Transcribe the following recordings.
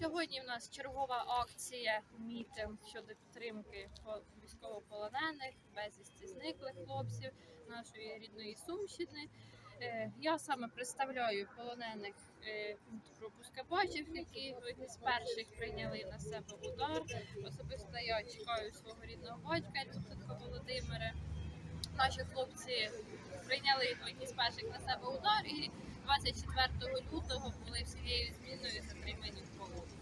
Сьогодні в нас чергова акція мітинг щодо підтримки по- військовополонених, безвісті зниклих хлопців нашої рідної Сумщини. Е, Я саме представляю полонених е, пункт пропуска бачив, які з перших прийняли на себе удар. Особисто я чекаю свого рідного батька. Наші хлопці прийняли одні з на себе удар і 24 лютого були всією зміною затримані в полоні.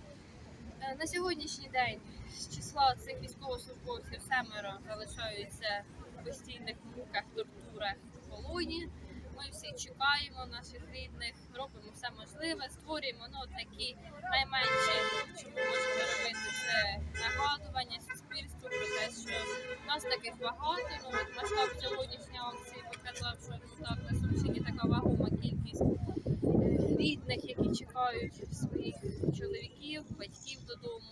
Е, На сьогоднішній день з числа цих військовослужбовців семеро залишаються в постійних муках, тортурах в полоні. Ми всі чекаємо наших рідних, робимо все можливе, створюємо ну, такі найменші, що ми можемо робити, це нагадування суспільству про те, що нас таких багато. Ну, от масштаб сьогоднішньої акції показав, що ну, так, на Сумщині така вагома кількість рідних, які чекають своїх чоловіків, батьків додому.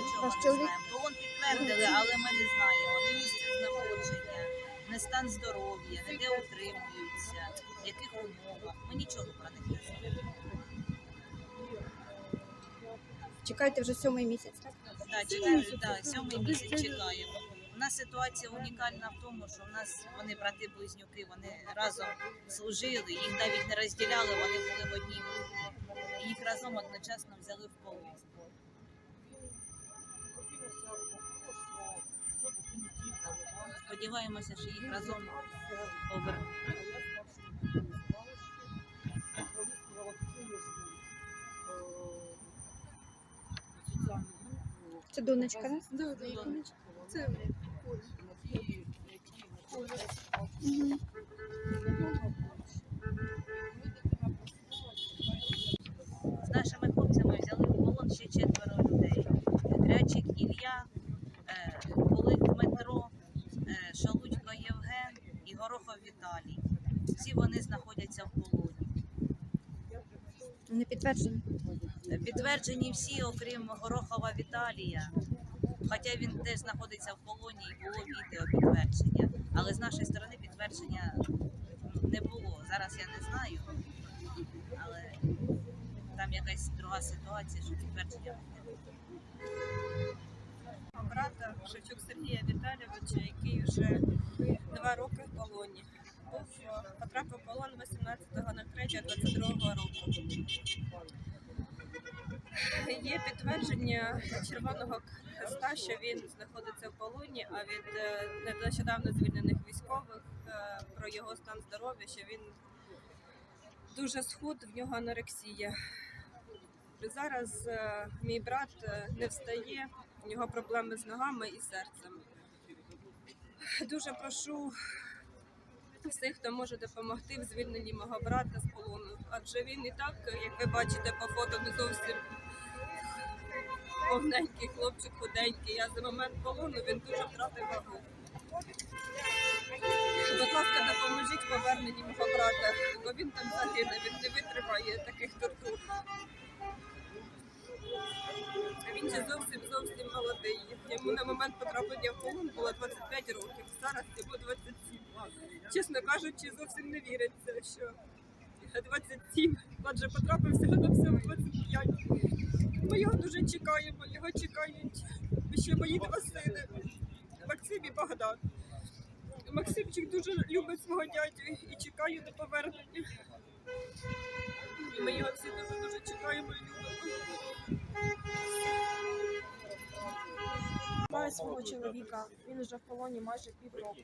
Нічого ваш не чоловік? знаємо. Полон підтвердили, але ми не знаємо ні місце знаходження, ні стан здоров'я, ні де утримуються, в яких умовах. Ми нічого про них не знаємо. Чекайте вже сьомий місяць, так? Так, чекаємо, так, сьомий місяць чекаємо. У нас ситуація унікальна в тому, що в нас вони брати-близнюки, вони разом служили, їх навіть не розділяли, вони були в одній групі. Їх разом одночасно взяли в полон. Сподіваємося, що їх разом повернуть. Це донечка, так? Да, да, Донечка. це Горохов Віталій. Всі вони знаходяться в полоні. Не підтверджено. Підтверджені всі, окрім Горохова Віталія. Хоча він теж знаходиться в полоні і було відео підтвердження. Але з нашої сторони підтвердження не було. Зараз я не знаю. Але там якась друга ситуація, що підтвердження не було. Брата Шевчук Сергія Віталійовича, який вже два роки в полоні. Був е, потрапив в полон 18.03.22 року. Є підтвердження Червоного Хреста, що він знаходиться в полоні, а від е, нещодавно звільнених військових е, про його стан здоров'я, що він дуже схуд, в нього анорексія. Зараз е, мій брат е, не встає, у нього проблеми з ногами і серцем. Дуже прошу всіх, хто може допомогти в звільненні мого брата з полону. Адже він і так, як ви бачите по фото, не зовсім повненький хлопчик худенький. А за момент полону він дуже втратив вагу. Будь ласка, допоможіть поверненні мого брата, бо він там загине, він не витримає таких тортур. На момент потраплення в полон було 25 років, зараз йому 27. Чесно кажучи, зовсім не віриться, що 27, адже потрапив всього на всього 25. Ми його дуже чекаємо, його чекають ще мої два сини, Максим і Богдан. Максимчик дуже любить свого дядю і чекає на повернення. І Ми його всі дуже дуже чекаємо і любимо. Свого чоловіка, він уже в полоні майже півроку.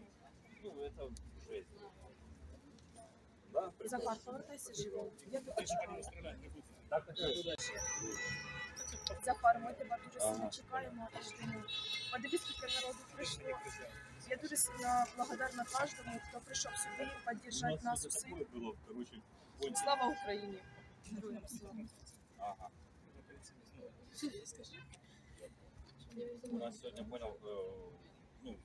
Захар, повертайся живим. Я тебе чекаю. Захар, ми тебе дуже сильно чекаємо і ждемо. Подивись, скільки народу прийшло. Я дуже сильно благодарна кожному, хто прийшов сюди поддержать нас усіх. Слава Україні! Героям слава. Ага. У нас сегодня понял, э, ну,